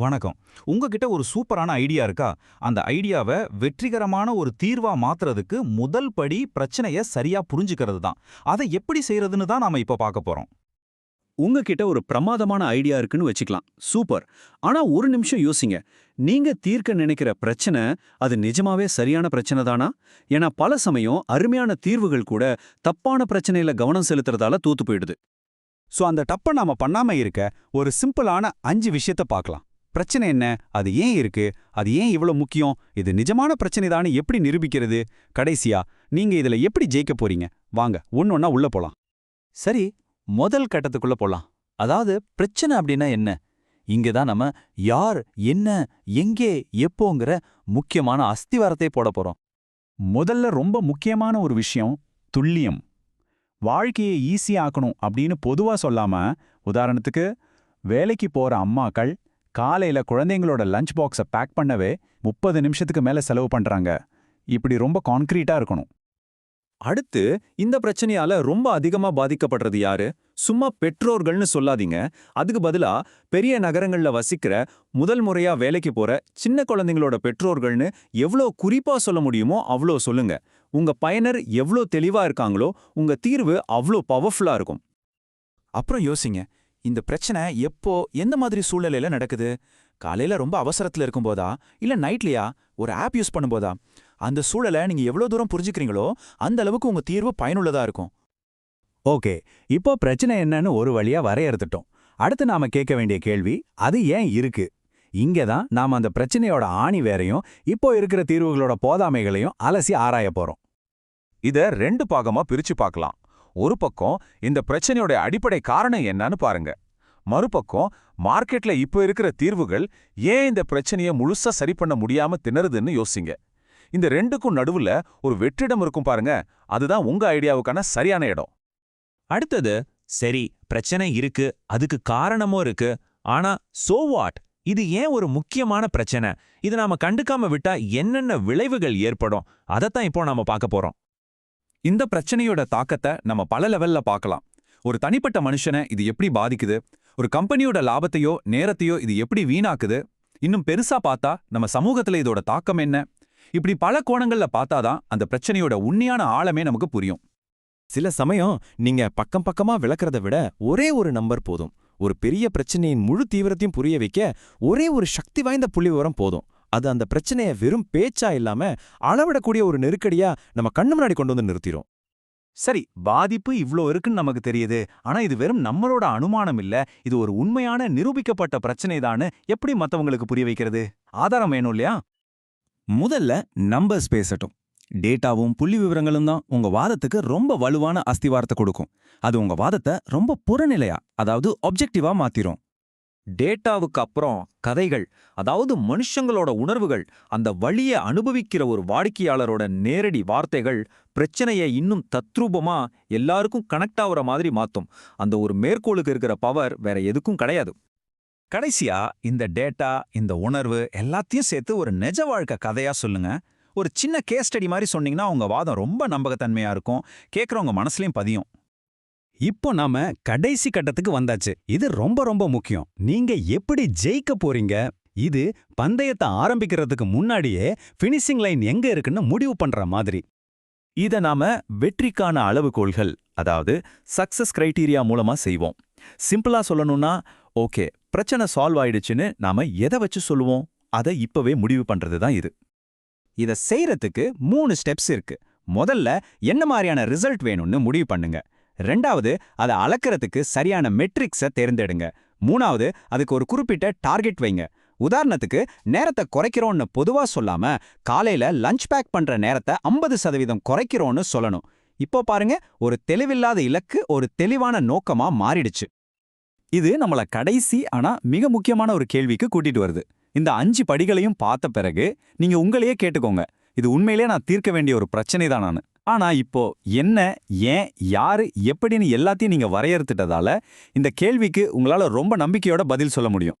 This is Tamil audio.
வணக்கம். உங்ககிட்ட ஒரு சூப்பரான ஐடியா இருக்கா? அந்த ஐடியாவை வெற்றிகரமான ஒரு தீர்வா மாத்துறதுக்கு முதல் படி பிரச்சனைய சரியா புரிஞ்சுக்கிறது தான். அதை எப்படி செய்யறதுன்னு தான் நாம இப்ப பார்க்க போறோம். உங்ககிட்ட ஒரு பிரமாதமான ஐடியா இருக்குன்னு வச்சுக்கலாம். சூப்பர். ஆனா ஒரு நிமிஷம் யோசிங்க. நீங்க தீர்க்க நினைக்கிற பிரச்சனை அது நிஜமாவே சரியான பிரச்சனை தானா? ஏன்னா பல சமயம் அருமையான தீர்வுகள் கூட தப்பான பிரச்சனையில கவனம் செலுத்துறதால தூத்து போயிடுது. சோ அந்த தப்ப நாம பண்ணாம இருக்க ஒரு சிம்பிளான அஞ்சு விஷயத்த பார்க்கலாம். பிரச்சனை என்ன? அது ஏன் இருக்கு? அது ஏன் இவ்வளோ முக்கியம்? இது நிஜமான பிரச்சனை எப்படி நிரூபிக்கிறது? கடைசியா நீங்க இதுல எப்படி ஜெயிக்க போறீங்க? வாங்க ஒன்னொன்னா உள்ள போலாம். சரி முதல் கட்டத்துக்குள்ள போலாம். அதாவது பிரச்சனை அப்படின்னா என்ன? இங்க தான் நம்ம யார் என்ன எங்கே எப்போங்கிற முக்கியமான அஸ்திவாரத்தை போட போறோம். முதல்ல ரொம்ப முக்கியமான ஒரு விஷயம் துல்லியம். வாழ்க்கையை ஈஸியாக்கணும் அப்படின்னு பொதுவா சொல்லாம உதாரணத்துக்கு வேலைக்கு போற அம்மாக்கள் காலையில குழந்தைங்களோட லஞ்ச் பாக்ஸை பேக் பண்ணவே முப்பது நிமிஷத்துக்கு மேல செலவு பண்றாங்க. இப்படி ரொம்ப கான்கிரீட்டா இருக்கணும். அடுத்து இந்த பிரச்சனையால ரொம்ப அதிகமா பாதிக்கப்படுறது யாரு? சும்மா பெற்றோர்கள்னு சொல்லாதீங்க. அதுக்கு பதிலா பெரிய நகரங்கள்ல வசிக்கிற முதல் முறையா வேலைக்கு போற சின்ன குழந்தைங்களோட பெற்றோர்கள்னு எவ்வளோ குறிப்பா சொல்ல முடியுமோ அவ்வளோ சொல்லுங்க. உங்க பயனர் எவ்வளோ தெளிவா இருக்காங்களோ உங்க தீர்வு அவ்வளோ பவர்ஃபுல்லா இருக்கும். அப்புறம் யோசிங்க. இந்த பிரச்சனை எப்போ எந்த மாதிரி சூழ்நிலையில நடக்குது? காலையில ரொம்ப அவசரத்துல இருக்கும்போதா? இல்ல நைட்லயா? ஒரு ஆப் யூஸ் பண்ணும்போதா? அந்த சூழலை நீங்க எவ்வளவு தூரம் புரிஞ்சுக்கிறீங்களோ அந்த அளவுக்கு உங்க தீர்வு பயனுள்ளதா இருக்கும். ஓகே இப்போ பிரச்சனை என்னன்னு ஒரு வழியா வரையறுத்துட்டோம். அடுத்து நாம கேட்க வேண்டிய கேள்வி அது ஏன் இருக்கு? இங்க தான் நாம அந்த பிரச்சனையோட ஆணி வேறையும் இப்போ இருக்கிற தீர்வுகளோட போதாமைகளையும் அலசி ஆராய போறோம். இத ரெண்டு பாகமா பிரிச்சு பார்க்கலாம். ஒரு பக்கம் இந்த பிரச்சனையோட அடிப்படை காரணம் என்னன்னு பாருங்க. மறுபக்கம் மார்க்கெட்ல இப்போ இருக்கிற தீர்வுகள் ஏன் இந்த பிரச்சனையை முழுசா சரி பண்ண முடியாம திணறுதுன்னு யோசிங்க. இந்த ரெண்டுக்கும் நடுவுல ஒரு வெற்றிடம் இருக்கும் பாருங்க. அதுதான் உங்க ஐடியாவுக்கான சரியான இடம். அடுத்தது சரி பிரச்சனை இருக்கு அதுக்கு காரணமும் இருக்கு ஆனா சோ வாட் இது ஏன் ஒரு முக்கியமான பிரச்சனை? இது நாம கண்டுக்காம விட்டா என்னென்ன விளைவுகள் ஏற்படும்? அதைத்தான் இப்போ நாம பார்க்க போறோம். இந்த பிரச்சனையோட தாக்கத்தை நம்ம பல லெவல்ல பார்க்கலாம். ஒரு தனிப்பட்ட மனுஷனை இது எப்படி பாதிக்குது? ஒரு கம்பெனியோட லாபத்தையோ நேரத்தையோ இது எப்படி வீணாக்குது? இன்னும் பெருசா பார்த்தா நம்ம சமூகத்துல இதோட தாக்கம் என்ன? இப்படி பல கோணங்கள்ல பார்த்தாதான் அந்த பிரச்சனையோட உண்மையான ஆழமே நமக்கு புரியும். சில சமயம் நீங்க பக்கம் பக்கமா விளக்குறத விட ஒரே ஒரு நம்பர் போதும். ஒரு பெரிய பிரச்சனையின் முழு தீவிரத்தையும் புரிய வைக்க ஒரே ஒரு சக்தி வாய்ந்த புள்ளி விவரம் போதும். அது அந்த பிரச்சனைய வெறும் பேச்சா இல்லாம அளவிடக்கூடிய ஒரு நெருக்கடியா நம்ம கண்ணு முன்னாடி கொண்டு வந்து நிறுத்திரும். சரி பாதிப்பு இவ்ளோ இருக்குன்னு நமக்கு தெரியுது. ஆனா இது வெறும் நம்மளோட அனுமானம் இல்ல. இது ஒரு உண்மையான நிரூபிக்கப்பட்ட பிரச்சனைதான்னு எப்படி மத்தவங்களுக்கு புரிய வைக்கிறது? ஆதாரம் வேணும் இல்லையா? முதல்ல நம்பர்ஸ் பேசட்டும். டேட்டாவும் புள்ளி விவரங்களும் தான் உங்க வாதத்துக்கு ரொம்ப வலுவான அஸ்திவாரத்தை கொடுக்கும். அது உங்க வாதத்தை ரொம்ப புறநிலையா அதாவது ஆப்ஜெக்டிவா மாத்திரும். டேட்டாவுக்கு அப்புறம் கதைகள் அதாவது மனுஷங்களோட உணர்வுகள் அந்த வழியை அனுபவிக்கிற ஒரு வாடிக்கையாளரோட நேரடி வார்த்தைகள் பிரச்சனையை இன்னும் தத்ரூபமா எல்லாருக்கும் கனெக்ட் ஆகுற மாதிரி மாத்தும். அந்த ஒரு மேற்கோளுக்கு இருக்கிற பவர் வேற எதுக்கும் கிடையாது. கடைசியா இந்த டேட்டா இந்த உணர்வு எல்லாத்தையும் சேர்த்து ஒரு நிஜ வாழ்க்கை கதையா சொல்லுங்க. ஒரு சின்ன கேஸ் ஸ்டடி மாதிரி சொன்னீங்கன்னா உங்க வாதம் ரொம்ப நம்பகத்தன்மையா இருக்கும். கேட்குறவங்க மனசுலயும் பதியும். இப்போ நாம கடைசி கட்டத்துக்கு வந்தாச்சு. இது ரொம்ப ரொம்ப முக்கியம். நீங்க எப்படி ஜெயிக்க போறீங்க? இது பந்தயத்தை ஆரம்பிக்கிறதுக்கு முன்னாடியே ஃபினிஷிங் லைன் எங்க இருக்குன்னு முடிவு பண்ற மாதிரி. இத நாம வெற்றிக்கான அளவுகோல்கள் அதாவது சக்சஸ் கிரைட்டீரியா மூலமா செய்வோம். சிம்பிளா சொல்லணும்னா ஓகே பிரச்சனை சால்வ் ஆயிடுச்சுன்னு நாம எதை வச்சு சொல்லுவோம்? அதை இப்பவே முடிவு பண்றது தான் இது. இத செய்யறதுக்கு மூணு ஸ்டெப்ஸ் இருக்கு. முதல்ல என்ன மாதிரியான ரிசல்ட் வேணும்னு முடிவு பண்ணுங்க. ரெண்டாவது அதை அளக்கிறதுக்கு சரியான மெட்ரிக்ஸை தேர்ந்தெடுங்க. மூணாவது அதுக்கு ஒரு குறிப்பிட்ட டார்கெட் வைங்க. உதாரணத்துக்கு நேரத்தை குறைக்கிறோம்னு பொதுவா சொல்லாம காலையில லஞ்ச் பேக் பண்ற நேரத்தை ஐம்பது சதவீதம் குறைக்கிறோம்னு சொல்லணும். இப்போ பாருங்க ஒரு தெளிவில்லாத இலக்கு ஒரு தெளிவான நோக்கமா மாறிடுச்சு. இது நம்மள கடைசி ஆனா மிக முக்கியமான ஒரு கேள்விக்கு கூட்டிட்டு வருது. இந்த அஞ்சு படிகளையும் பார்த்த பிறகு நீங்க உங்களையே கேட்டுக்கோங்க. இது உண்மையிலே நான் தீர்க்க வேண்டிய ஒரு பிரச்சனை தான் நான். ஆனா இப்போ என்ன ஏன் யாரு எப்படின்னு எல்லாத்தையும் நீங்க வரையறுத்துட்டதால இந்த கேள்விக்கு உங்களால ரொம்ப நம்பிக்கையோட பதில் சொல்ல முடியும்.